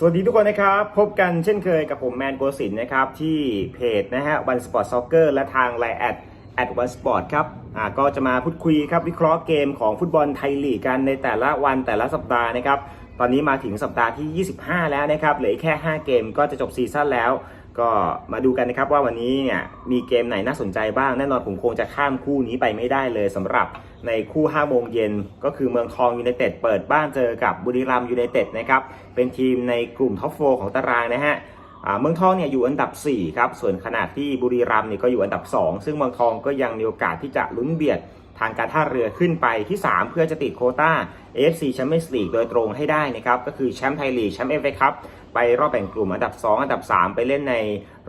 สวัสดีทุกคนนะครับ พบกันเช่นเคยกับผมแมนโกสินนะครับ ที่เพจนะฮะวันสปอร์ตซ็อกเกอร์และทางไลน์แอดแอดวันสปอร์ตครับอ่าก็จะมาพูดคุยครับ วิเคราะห์เกมของฟุตบอลไทยลีกกันในแต่ละวันแต่ละสัปดาห์นะครับ ตอนนี้มาถึงสัปดาห์ที่ 25 แล้วนะครับเหลือแค่ 5 เกมก็จะจบซีซั่นแล้ว ก็มาดูกันนะครับว่าวันนี้เนี่ยมีเกมไหนน่าสนใจบ้าง แน่นอนผมคงจะข้ามคู่นี้ไปไม่ได้เลยสำหรับในคู่5โมงเย็นก็คือเมืองทองยูไนเต็ดเปิดบ้านเจอกับบุรีรัมย์ยูไนเต็ดนะครับเป็นทีมในกลุ่มท็อปโฟของตารางนะฮะเมืองทองเนี่ยอยู่อันดับ 4 ครับ ส่วนขณะที่บุรีรัมย์เนี่ยก็อยู่อันดับ 2 ซึ่งเมืองทองก็ยังมีโอกาสที่จะลุ้นเบียด ทางการท่าเรือขึ้นไปที่ 3 เพื่อจะติดโคต้า AFC Champions League โดยตรงให้ได้นะครับก็คือแชมป์ไทยลีกแชมป์เอฟเอคัพไปรอบแบ่งกลุ่มอันดับ 2 อันดับ 3 ไปเล่นใน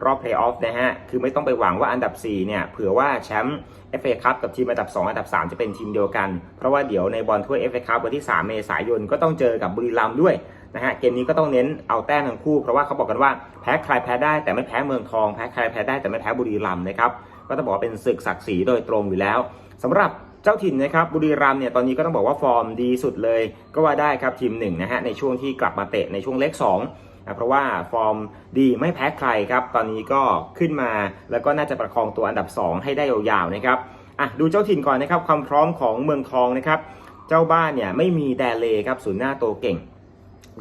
รอบเพลย์ออฟนะฮะคือไม่ต้องไปหวังว่าอันดับ 4 เนี่ยเผื่อว่าแชมป์ FA คัพกับทีมอันดับ 2 อันดับ 3 จะเป็นทีมเดียวกัน เพราะว่าเดี๋ยวในบอลถ้วย FA คัพวันที่ 3 เมษายนก็ต้องเจอกับบุรีรัมย์ด้วยนะฮะเกมนี้ก็ต้องเน้นเอาแต้มทั้งคู่ เพราะว่าเขาบอกกันว่าแพ้ใครแพ้ได้แต่ไม่แพ้เมืองทองแพ้ใครแพ้ได้แต่ไม่แพ้บุรีรัมย์นะครับก็ต้องบอกว่าเป็นศึกศักดิ์ศรีโดยตรงอยู่แล้ว สำหรับเจ้าถิ่นนะครับบุรีรัมย์เนี่ยตอนนี้ก็ต้องบอกว่าฟอร์มดีสุดเลย ก็ว่าได้ครับทีมหนึ่งนะฮะในช่วงที่กลับมาเตะในช่วงเล็ก2นะเพราะว่าฟอร์มดีไม่แพ้ใครครับ ตอนนี้ก็ขึ้นมาแล้วก็น่าจะประคองตัวอันดับ 2 ให้ได้ยาวๆนะครับอะดูเจ้าถิ่นก่อนนะครับความพร้อมของเมืองทองนะครับเจ้าบ้านเนี่ยไม่มีแดเลครับศูนย์หน้าตัวเก่ง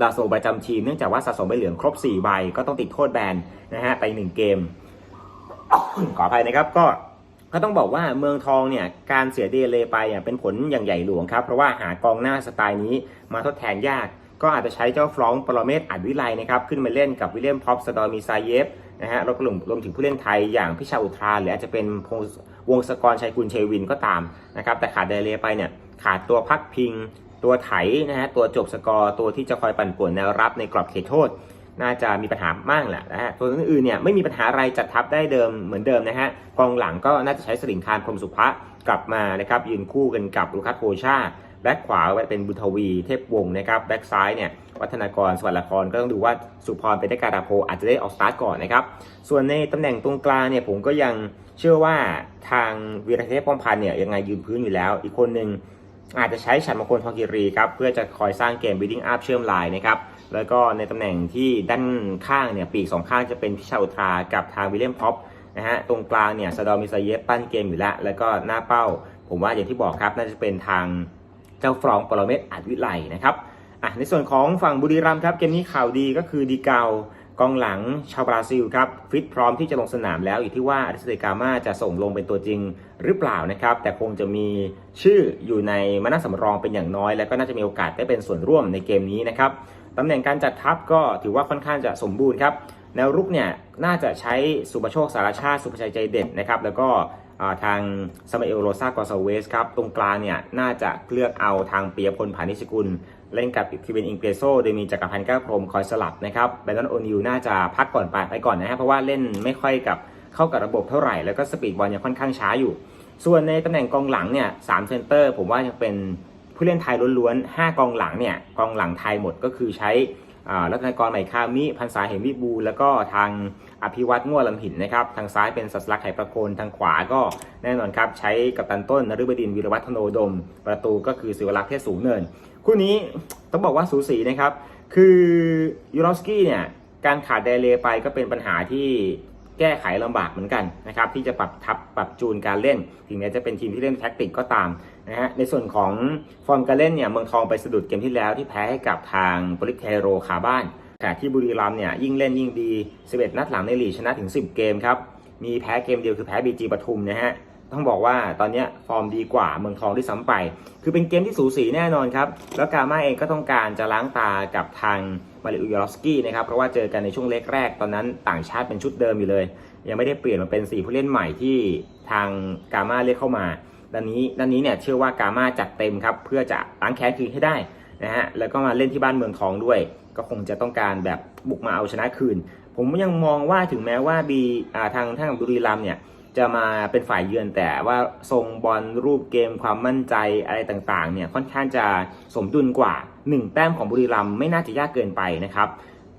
ดาโซประจำทีมเนื่องจากว่าสะสมใบเหลืองครบ 4 ใบก็ต้องติดโทษแบนนะฮะไป 1 เกมขออภัยนะครับก็ ก็ต้องบอกว่าเมืองทองเนี่ยการเสียเดเลไปอะเป็นผลอย่างใหญ่หลวงครับ เพราะว่าหากองหน้าสไตล์นี้มาทดแทนยาก ก็อาจจะใช้เจ้าฟรองก์ปรเมศอัดวิไลนะครับขึ้นมาเล่นกับวิลเลียมพ็อปสดอมีซาเยฟนะฮะแล้วก็รวมรวมถึงผู้เล่นไทยอย่างพิชาอุทราหรืออาจจะเป็นพงวงศกรชัยกุลเชวินก็ตามนะครับแต่ขาดเดเลไปเนี่ยขาดตัวพักพิง ตัวไถนะฮะตัวจบสกอร์ตัวที่จะคอยปั่นป่วนแนวรับในกรอบเขตโทษ น่าจะมีปัญหามากแหละนะฮะตัวอื่นๆเนี่ยไม่มีปัญหาอะไรจัดทัพได้เดิมเหมือนเดิมนะฮะกองหลังก็น่าจะใช้สลิงคารพรหมสุภะกลับมานะครับยืนคู่กันกับลูคัสโพชาแบ็คขวาเป็นบุญทวีเทพวงศ์นะครับแบ็คซ้ายเนี่ยวัฒนากรสวัสดิ์ละครก็ต้องดูว่าสุพรเป็นได้การดาโพอาจจะได้ออกสตาร์ทก่อนนะครับ ส่วนในตำแหน่งตรงกลางเนี่ยผมก็ยังเชื่อว่าทางวีรเทพป้อมพันเนี่ยยังไงยืนพื้นอยู่แล้ว อีกคนหนึ่งอาจจะใช้ฉันมงคลทองกิรีครับเพื่อจะคอยสร้างเกม building up เชื่อมลายนะครับ แล้วก็ในตำแหน่งที่ด้านข้างเนี่ยปีกสองข้างจะเป็นพิชาอุทรากับทางวิลเลียมพ็อปนะฮะตรงกลางเนี่ยซาดอมิซาเยฟปั้นเกมอยู่แล้ว แล้วก็หน้าเป้า ผมว่าอย่างที่บอกครับน่าจะเป็นทางเจ้าฟรองก์ปรเมศอัดวิไลนะครับอะในส่วนของฝั่งบุรีรัมย์ครับเกมนี้ข่าวดีก็คือดีเกากองหลังชาวบราซิลครับฟิตพร้อมที่จะลงสนามแล้วอยู่ที่ว่าอาริสเดกามาจะส่งลงเป็นตัวจริงหรือเปล่านะครับ แต่คงจะมีชื่ออยู่ในมานาสำรองเป็นอย่างน้อย แล้วก็น่าจะมีโอกาสได้เป็นส่วนร่วมในเกมนี้นะครับ ตำแหน่งการจัดทัพก็ถือว่าค่อนข้างจะสมบูรณ์ครับแนวรุกเนี่ยน่าจะใช้สุปโชคสารชาติสุภชัยใจเด็ดนะครับแล้วก็ทางสมาเอลโรซากอซาเวสครับตรงกลางเนี่ยน่าจะเลือกเอาทางเปียพลผานิชกุล เล่นกับคิวินอิงเกรโซโดยมีจักรพันธ์ก้าพรมคอยสลับนะครับแบรนดอนโอนิวน่าจะพักก่อนไปไปก่อนนะฮะเพราะว่าเล่นไม่ค่อยกับเข้ากับระบบเท่าไหร่แล้วก็สปีดบอลยังค่อนข้างช้าอยู่ ส่วนในตำแหน่งกองหลังเนี่ยสามเซนเตอร์ผมว่ายังเป็น ผู้เล่นไทยล้วนๆ 5 กองหลังเนี่ยกองหลังไทยหมดก็คือใช้รัตนกรใหม่คามิพันษาเหมวิบูแล้วก็ทางอภิวัตง่วลำหินนะครับ ทางซ้ายเป็นสัสลักไหประโคนทางขวาก็แน่นอนครับ ใช้กับตันต้นนฤบดินทร์วีรวัฒโนดม ประตูก็คือศิวรักษ์เทศสูงเนิน คู่นี้ต้องบอกว่าสูสีนะครับ คือยูโรสกี้เนี่ยการขาดเดเลไปก็เป็นปัญหาที่แก้ไขลำบากเหมือนกันนะครับที่จะปรับทับปรับจูนการเล่น ถึงแม้จะเป็นทีมที่เล่นแท็กติกก็ตาม นะฮะในส่วนของฟอร์มการเล่นเนี่ยเมืองทองไปสะดุดเกมที่แล้วที่แพ้ให้กับทางบริกเทโรคาบ้านแต่ที่บุรีรัมย์เนี่ยยิ่งเล่นยิ่งดี 11 นัดหลังในลีกชนะถึง 10 เกมครับ มีแพ้เกมเดียวคือแพ้บีจีปทุมนะฮะต้องบอกว่าตอนนี้ฟอร์มดีกว่าเมืองทองที่ซ้ำไป คือเป็นเกมที่สูสีแน่นอนครับ แล้วกามาเองก็ต้องการจะล้างตากับทางมาริอุยอลสกี้นะครับ เพราะว่าเจอกันในช่วงเล็กแรกตอนนั้นต่างชาติเป็นชุดเดิมอยู่เลย ยังไม่ได้เปลี่ยนมาเป็น 4 ผู้เล่นใหม่ที่ทางกามาเรียกเข้ามา ด้านนี้ด้านนี้เนี่ยเชื่อว่า กามาจัดเต็มครับ เพื่อจะล้างแค้นคืนให้ได้นะฮะแล้วก็มาเล่นที่บ้านเมืองทองด้วย ก็คงจะต้องการแบบบุกมาเอาชนะคืน ผมยังมองว่าถึงแม้ว่าบีาทางทางบุรีรัมเนี่ยจะมาเป็นฝ่ายเยือนแต่ว่าทรงบอลรูปเกมความมั่นใจอะไรต่างๆเนี่ยค่อนข้างจะสมดุลกว่า 1 แต้มของบุรีรัมไม่น่าจะยากเกินไปนะครับ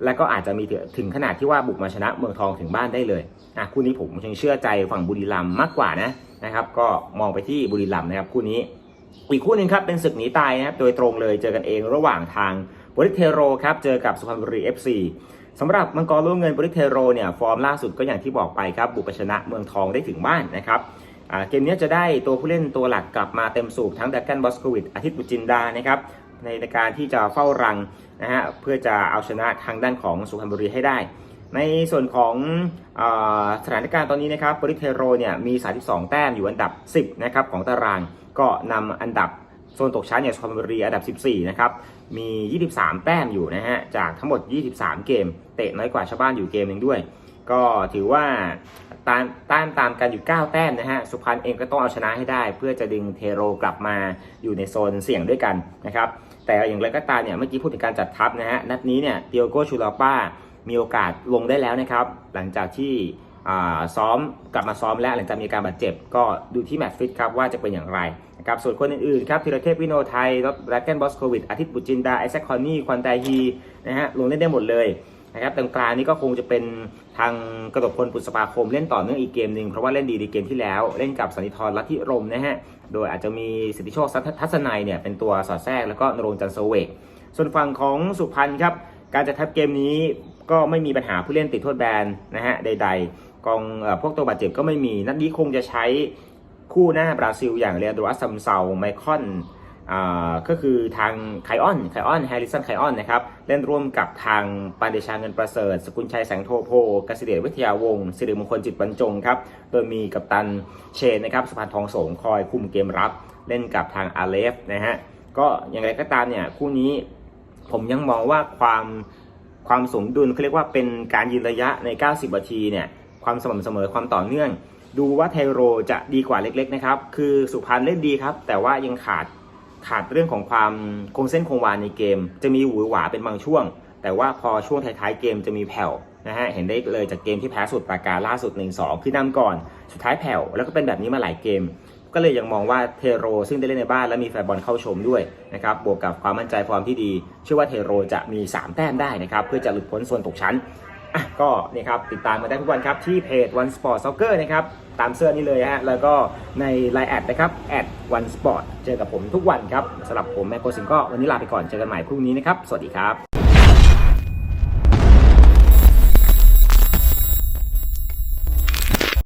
แล้วก็อาจจะมีถึงขนาดที่ว่าบุกมาชนะเมืองทองถึงบ้านได้เลยอะคู่นี้ผมยังเชื่อใจฝั่งบุรีรัมมากกว่านะ นะครับ ก็มองไปที่บุรีรัมย์นะครับคู่นี้ อีกคู่หนึ่งครับเป็นศึกหนีตายนะครับโดยตรงเลยเจอกันเองระหว่างทางบริเทโรครับเจอกับสุพรรณบุรี FC สำหรับมังกรลูกเงินบริเทโรเนี่ยฟอร์มล่าสุดก็อย่างที่บอกไปครับบุกชนะเมืองทองได้ถึงบ้านนะครับเกมนี้จะได้ตัวผู้เล่นตัวหลักกลับมาเต็มสูบทั้งดักกันบอสโควิดอาทิตย์บุจินดานะครับในการที่จะเฝ้ารังนะฮะเพื่อจะเอาชนะทางด้านของสุพรรณบุรีให้ได้ ในส่วนของอสถานการณ์ตอนนี้นะครับบริเทโรเนี่ยมี 32 แต้มอยู่อันดับ 10นะครับของตารางก็นำอันดับโซนตกชั้นเนี่ยสุพรรณบุรีอันดับ 14 นะครับ มี 23 แต้มอยู่นะฮะ จากทั้งหมด 23 เกม เตะน้อยกว่าชาวบ้านอยู่เกมหนึ่งด้วย ก็ถือว่าตามตามตามกันอยู่ 9 แต้มนะฮะ สุพรรณเองก็ต้องเอาชนะให้ได้ เพื่อจะดึงเทโรกลับมาอยู่ในโซนเสี่ยงด้วยกันนะครับ แต่อย่างไรก็ตามเนี่ย เมื่อกี้พูดถึงการจัดทัพนะฮะ นัดนี้เนี่ยเตียโกชูลาป้า มีโอกาสลงได้แล้วนะครับ หลังจากที่ซ้อมกลับมาซ้อมแล้วหลังจากมีการบาดเจ็บ ก็ดูที่แมตช์ฟิตครับว่าจะเป็นอย่างไรนะครับส่วนคนอื่นๆครับธีรเทพวิโนไทยรถแรกเกนบอสโควิดอาทิตย์บุจินดาไอแซคคอนนี่ควันไตฮีนะฮะลงเล่นได้หมดเลยนะครับตรงกลางนี้ก็คงจะเป็นทางกระดกพลปุษภาคมเล่นต่อเนื่องอีกเกมหนึ่งเพราะว่าเล่นดีในเกมที่แล้วเล่นกับสันนิธรลัทธิรมนะฮะโดยอาจจะมีสิทธิโชคทัศนัยเนี่ยเป็นตัวสอดแทรกแล้วก็นรงจันโซเวกส่วนฝั่งของสุพรรณครับการจะทับเกมนี้ ก็ไม่มีปัญหาผู้เล่นติดโทษแบนนะฮะใด ๆ กองอพวกตัวบาดเจ็บก็ไม่มีนัดนี้คงจะใช้คู่หน้าบราซิล อย่างเรียนโดอัสซัมเซาไมคอนอ่าก็คือทางไคออนไคออนแฮร์ริสันไคออนนะครับเล่นร่วมกับทางปานเดชาเงินประเสริฐ สกุลชัยแสงโทโพกสิเดชวิทยาวงศ์สิริมงคลจิตบรรจงครับโดยมีกัปตันเชนนะครับสุพรรณทองสงคอยคุมเกมรับ เล่นกับทางอาเลฟนะฮะก็อย่างไรก็ตามเนี่ยคู่นี้ผมยังมองว่าความ ความสมดุลเขาเรียกว่าเป็นการยืนระยะใน 90นาทีเนี่ยความสม่ำเสมอความต่อเนื่อง ดูว่าไทโรจะดีกว่าเล็กๆนะครับคือสุพรรณเล่นดีครับ แต่ว่ายังขาดขาดเรื่องของความคงเส้นคงวาในเกม จะมีหวือหวาเป็นบางช่วง แต่ว่าพอช่วงท้ายๆเกมจะมีแผ่วนะฮะเห็นได้เลยจากเกมที่แพ้สุดปราการล่าสุด 1-2 คือนำก่อน สุดท้ายแผ่วแล้วก็เป็นแบบนี้มาหลายเกม ก็เลยยังมองว่าเทโร ซึ่งได้เล่นในบ้านและมีแฟนบอลเข้าชมด้วยนะครับบวกกับความมั่นใจฟอร์มที่ดี เชื่อว่าเทโรจะมี 3 แต้มได้นะครับเพื่อจะหลุดพ้นโซนตกชั้นอะก็นี่ครับติดตามมาได้ทุกวันครับที่เพจ One Sport Soccer นะครับตามเสื้อนี้เลยฮะแล้วก็ใน Line แอดนะครับแอด One Sport เจอกับผมทุกวันครับสำหรับผมแมกโกสิงก็วันนี้ลาไปก่อนเจอกันใหม่พรุ่งนี้นะครับสวัสดีครับ